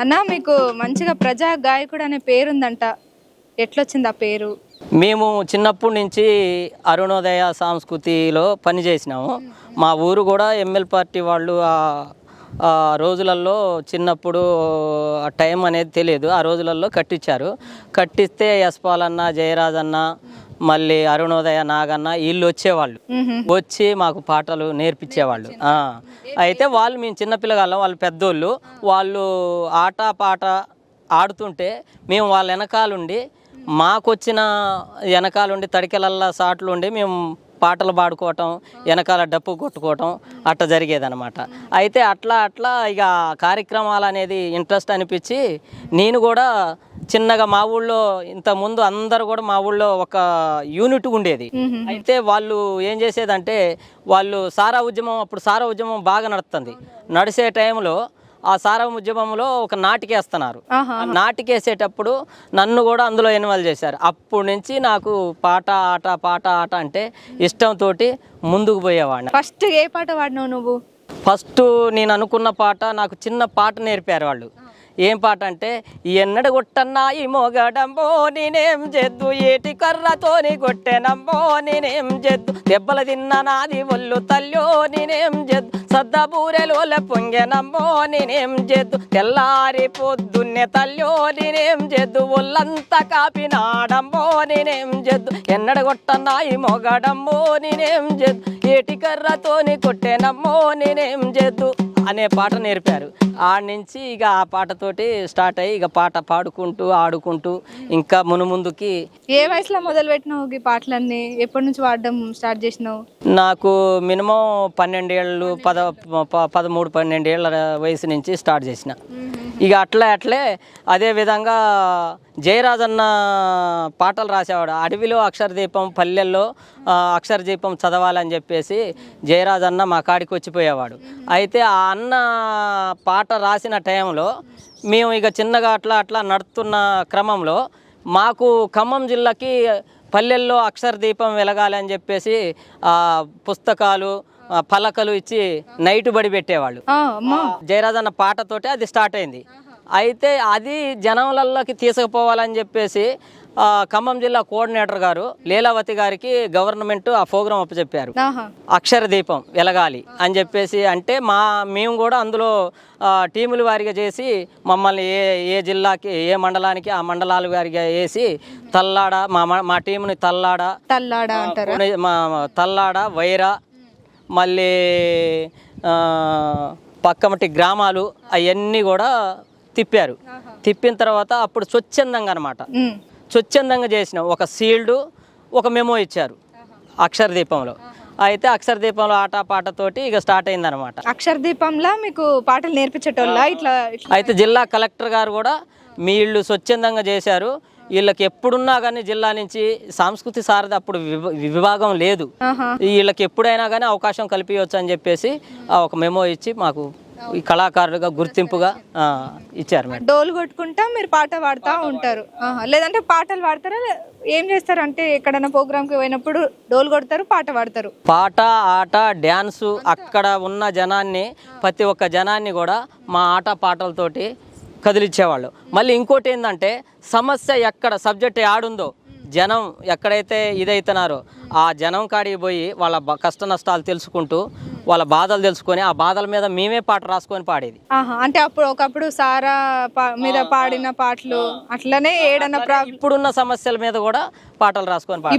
అన్న మీకు మంచిగా ప్రజా గాయకుడు అనే పేరు ఉందంట ఎట్లొచ్చింది ఆ పేరు? మేము చిన్నప్పటి నుంచి అరుణోదయ సంస్కృతిలో పనిచేసినాము. మా ఊరు కూడా ఎమ్మెల్ పార్టీ వాళ్ళు ఆ రోజులలో చిన్నప్పుడు టైం అనేది తెలియదు ఆ రోజులలో కట్టించారు కట్టిస్తే యశ్పాల్ అన్న జయరాజ్ అన్న మళ్ళీ అరుణోదయ నాగన్న వీళ్ళు వచ్చేవాళ్ళు. వచ్చి మాకు పాటలు నేర్పించేవాళ్ళు. అయితే వాళ్ళు మేము చిన్నపిల్లగాళ్ళం వాళ్ళు పెద్దోళ్ళు వాళ్ళు ఆట పాట ఆడుతుంటే మేము వాళ్ళ వెనకాలండి మాకొచ్చిన వెనకాలండి తడికెలల్లా సాట్లు ఉండి మేము పాటలు పాడుకోవటం వెనకాల డప్పు కొట్టుకోవటం అట్లా జరిగేదనమాట అయితే అట్లా అట్లా ఇక కార్యక్రమాలు అనేది ఇంట్రెస్ట్ అనిపించి నేను కూడా చిన్నగా మా ఊళ్ళో ఇంత ముందు అందరు కూడా మా ఊళ్ళో ఒక యూనిట్ ఉండేది. అయితే వాళ్ళు ఏం చేసేదంటే వాళ్ళు సారా ఉద్యమం అప్పుడు సారా ఉద్యమం బాగా నడుస్తుంది. నడిచే టైంలో ఆ సారా ఉద్యమంలో ఒక నాటికేస్తున్నారు. నాటికేసేటప్పుడు నన్ను కూడా అందులో ఇన్వాల్వ్ చేశారు. అప్పటి నుంచి నాకు పాట ఆట పాట ఆట అంటే ఇష్టంతో ముందుకు పోయేవాడిని. ఫస్ట్ ఏ పాట పాడినావు నువ్వు? ఫస్ట్ నేను అనుకున్న పాట నాకు చిన్న పాట నేర్పారు వాళ్ళు. ఏం పాట అంటే ఎన్నడ కొట్టన్నా ఈ నేనేం చేద్దు ఏటి కర్రతోని కొట్టెనంబో నేనేం చేద్దు దెబ్బలు తిన్న నాది ఒళ్ళు తల్లి నేనేం చేద్దు సద్ద బూరెలోల పొంగెనంబో నేనేం చేద్దు తెల్లారి పొద్దున్నే తల్లో నేనేం చేద్దు ఒళ్ళంతా కాపినాడంబో నేనేం చేద్దు ఎన్నడ కొట్టన్నా ఈ మొగడంబో నేనేం చేద్దు ఏటి కర్రతోని కొట్టేనమ్మో నేనేం చేద్దు అనే పాట నేర్పారు. ఆడ నుంచి ఇక ఆ పాటతోటి స్టార్ట్ అయ్యి ఇక పాట పాడుకుంటూ ఆడుకుంటూ ఇంకా మునుముందుకి ఏ వయసులో మొదలు పెట్టినావు ఈ పాటలన్నీ? ఎప్పటి నుంచి పాడడం స్టార్ట్ చేసినావు? నాకు మినిమం పన్నెండేళ్ళు పద పదమూడు పన్నెండేళ్ళ వయసు నుంచి స్టార్ట్ చేసిన. ఇక అట్లే అట్లే అదే విధంగా జయరాజన్న పాటలు రాసేవాడు. అడవిలో అక్షరదీపం పల్లెల్లో అక్షరదీపం చదవాలని చెప్పేసి జయరాజన్న మా కాడికి వచ్చిపోయేవాడు. అయితే ఆ అన్న పాట రాసిన టైంలో మేము ఇక చిన్నగా అట్లా అట్లా నడుస్తున్న క్రమంలో మాకు ఖమ్మం జిల్లాకి పల్లెల్లో అక్షర దీపం వెలగాలి అని చెప్పేసి ఆ, పుస్తకాలు పలకలు ఇచ్చి నైట్ బడి పెట్టేవాళ్ళు. ఆ, అమ్మా. జయరాజ్ అన్న పాటతోటి అది స్టార్ట్ అయింది. అయితే అది జనంలలోకి తీసుకుపోవాలని చెప్పేసి ఖమ్మం జిల్లా కోఆర్డినేటర్ గారు లీలావతి గారికి గవర్నమెంట్ ఆ ప్రోగ్రాం అప్పచెప్పారు. అక్షర దీపం వెలగాలి అని చెప్పేసి అంటే మా మేము కూడా అందులో టీముల వారిగా చేసి మమ్మల్ని ఏ ఏ జిల్లాకి ఏ మండలానికి ఆ మండలాల వారిగా వేసి తల్లాడ మా మా- టీంని తల్లాడ తల్లాడ మా తల్లాడ వైరా మళ్ళీ పక్కమటి గ్రామాలు అవన్నీ కూడా తిప్పారు. తిప్పిన తర్వాత అప్పుడు స్వచ్ఛందంగా అనమాట. స్వచ్ఛందంగా చేసిన ఒక సీల్డ్ ఒక మెమో ఇచ్చారు అక్షర దీపంలో. అయితే అక్షర దీపంలో ఆట పాటతోటి ఇక స్టార్ట్ అయిందనమాట అక్షర దీపంలా మీకు పాటలు నేర్పించేటోళ్ళ? ఇట్లా అయితే జిల్లా కలెక్టర్ గారు కూడా మీ ఇళ్ళు స్వచ్ఛందంగా చేశారు. వీళ్ళకి ఎప్పుడున్నా కానీ జిల్లా నుంచి సాంస్కృతిక సారథి అప్పుడు విభ- విభాగం లేదు. వీళ్ళకి ఎప్పుడైనా కానీ అవకాశం కల్పించవచ్చు అని చెప్పేసి ఆ ఒక మెమో ఇచ్చి మాకు ఈ కళాకారులుగా గుర్తింపుగా ఇచ్చారు మేడం. డోలు కొట్టుకుంటా మీరు పాట పాడుతూ ఉంటారు. లేదంటే పాటలు పాడతారా? ఏం చేస్తారు? అంటే ఎక్కడైనా ప్రోగ్రామ్కి పోయినప్పుడు డోలు కొడతారు పాట పాడతారు. పాట ఆట డ్యాన్సు అక్కడ ఉన్న జనాన్ని ప్రతి ఒక్క జనాన్ని కూడా మా ఆట పాటలతోటి కదిలిచ్చేవాళ్ళు. మళ్ళీ ఇంకోటి ఏంటంటే సమస్య ఎక్కడ సబ్జెక్ట్ ఆడుందో జనం ఎక్కడైతే ఇదైతున్నారో ఆ జనం కాడికి పోయి వాళ్ళ కష్ట నష్టాలు తెలుసుకుంటూ వాళ్ళ బాధలు తెలుసుకొని ఆ బాధల మీద మేమే పాట రాసుకొని పాడేది. అంటే అప్పుడు ఒకప్పుడు సారా మీద పాడిన పాటలు అట్లనే ఏడన్న ఇప్పుడున్న సమస్యల మీద కూడా పాటలు రాసుకొని పాడేది